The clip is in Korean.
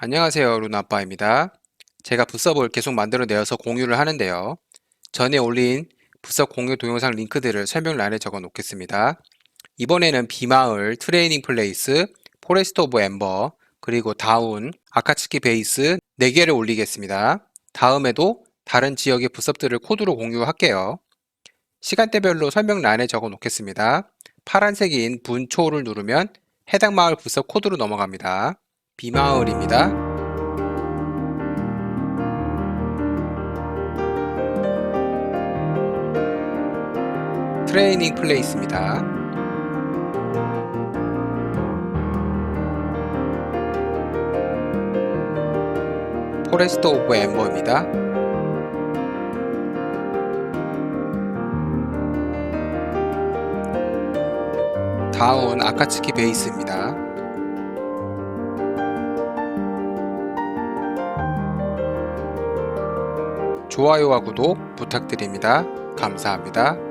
안녕하세요, 루나아빠입니다. 제가 붓섭을 계속 만들어내어서 공유를 하는데요. 전에 올린 붓섭 공유 동영상 링크들을 설명란에 적어 놓겠습니다. 이번에는 비마을, 트레이닝 플레이스, 포레스트 오브 엠버, 그리고 다운, 아카츠키 베이스 4개를 올리겠습니다. 다음에도 다른 지역의 붓섭들을 코드로 공유할게요. 시간대별로 설명란에 적어 놓겠습니다. 파란색인 분초를 누르면 해당 마을 붓섭 코드로 넘어갑니다. 비마을입니다. 트레이닝 플레이스입니다. 포레스트 오브 엠버입니다. 다운 아카츠키 베이스입니다. 좋아요와 구독 부탁드립니다. 감사합니다.